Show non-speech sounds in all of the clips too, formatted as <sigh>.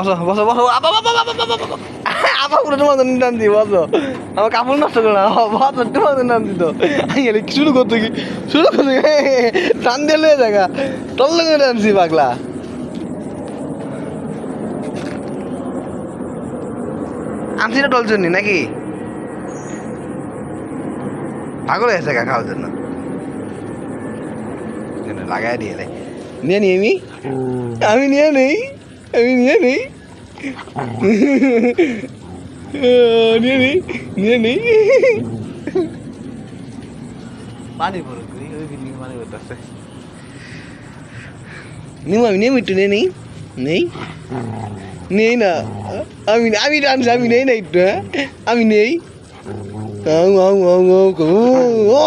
বসো বসো বসো আবা বাবা বাবা বাবা বাবা আবা পুরো তোমার জন্য নাম দি বসো। আমার কাপড় নষ্ট করো না বসো তোমার জন্য দিত গেলে শুরু করতে কি? শুরু করতে <laughs> টান দিলে জায়গা টল লাগে টানছি পাগলা। আনছি না টল জন্য নাকি? পাগল হয়েছে গা খাওয়ার জন্য। লাগাই দিয়ে রে। নিয়ে আমি আমি নিয়ে নেই। আমি নিয়ে নেই। নিয়ে নেই নিয়ে নেই। পানি পড়ো ওই ওই বিল্ডিং পানি পড়তেছে। নিমু আমি নেই একটু নেই নেই। নেই না আমি আমি ডান্স আমি নেই না একটু হ্যাঁ? আমি নেই। আউ আউ আউ আউ ও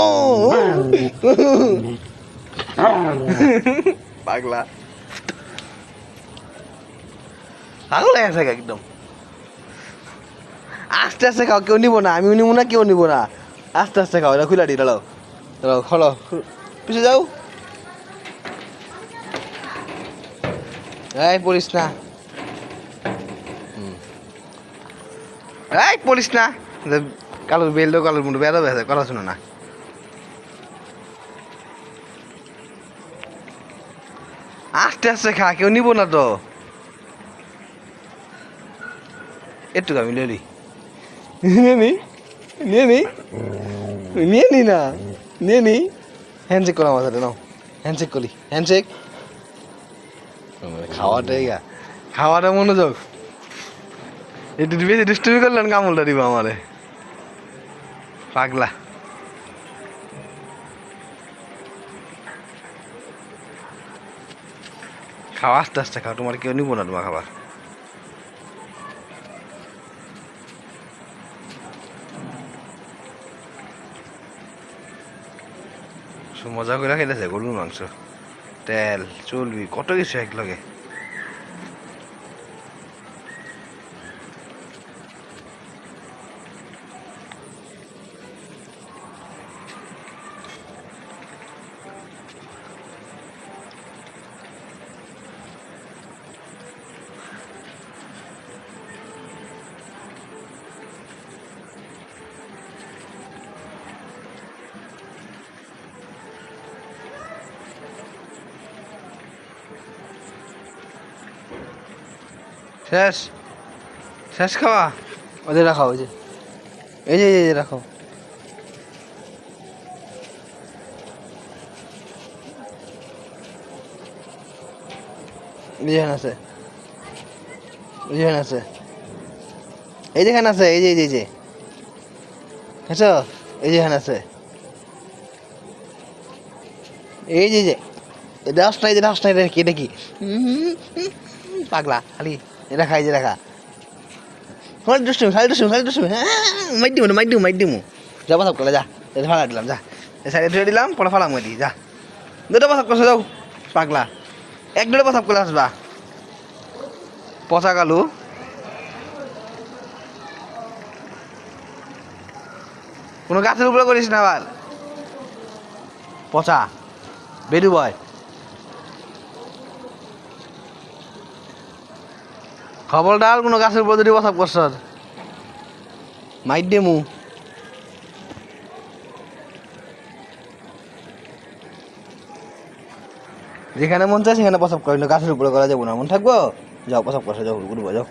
পাগলা। পাগল হয়ে গেছে একদম। আস্তে আস্তে খাও, কেউ নিবো না, আমিও নিবো না, কেউ নিবো না। আস্তে আস্তে খাও এটা খুলে দাঁড়াও। দাঁড়াও খলো পিছে যাও। এই, পড়িস না। এই, পড়িস না। কালোর বেলটো কালোর মুন্ডু, বেড়া বেড়া, কথা শুনো না। আস্তে আস্তে খা, কেউ নিবো না তো। একটু আমি লিয়ে নিয়ে নি? নিয়ে নি? নিয়ে নি না? নিয়ে নি? হ্যান্ডশেক করো আমার সাথে নাও। হ্যান্ডশেক করি হ্যান্ডশেক খাওয়াটাই গা খাওয়াটা মনোযোগ। একটু বেশি ডিস্টার্বি করলেন কামড়টা দিব আমারে। পাগলা। খাওয়া আস্তে আস্তে খাও। তোমার কেউ নিবো না তোমার খাবার। মজা করে খেতেছে গরুর মাংস তেল চর্বি কত কিছু এক লগে শেষ। শেষ খাওয়া? ওদের রাখাও ওই যে। এই যে এই যে রাখো এই আছে। যেখানে আছে। এই যেখানে আছে এই যে এই যে এই যে। হেছো এই যেখানে আছে। এই যে এই যে। এটা আসনা এই যে আসনা এটা কি এটা কি? পাগলা খালি। এটা খাই যে দেখা খালি দুষ্টুমি খালি দুষ্টুমি খালি দুষ্টুমি। হ্যাঁ মাইট দিমু মাইট দিমু মাইট দিমু। যা পাসাব করলে যা। এটা ফালা দিলাম, যা। এই সাইডে ধুয়ে দিলাম, পরে ফালাম দি, যা। দুটো পাসাব করছে যাও। পাগলা। এক দুটো পাসাব করে আসবা। পচা কালু। কোনো গাছের উপরে করিস না আবার পচা। বেরু বয়। খবর ডাল, কোনো গাছের উপর যদি বসাব করছ মাইট দেমু। যেখানে মন চায় সেখানে প্রসাব করি না গাছের উপরে করা যাব না। মন থাকব? যাও প্রসাব করছে, যাও ঘুরবো যাও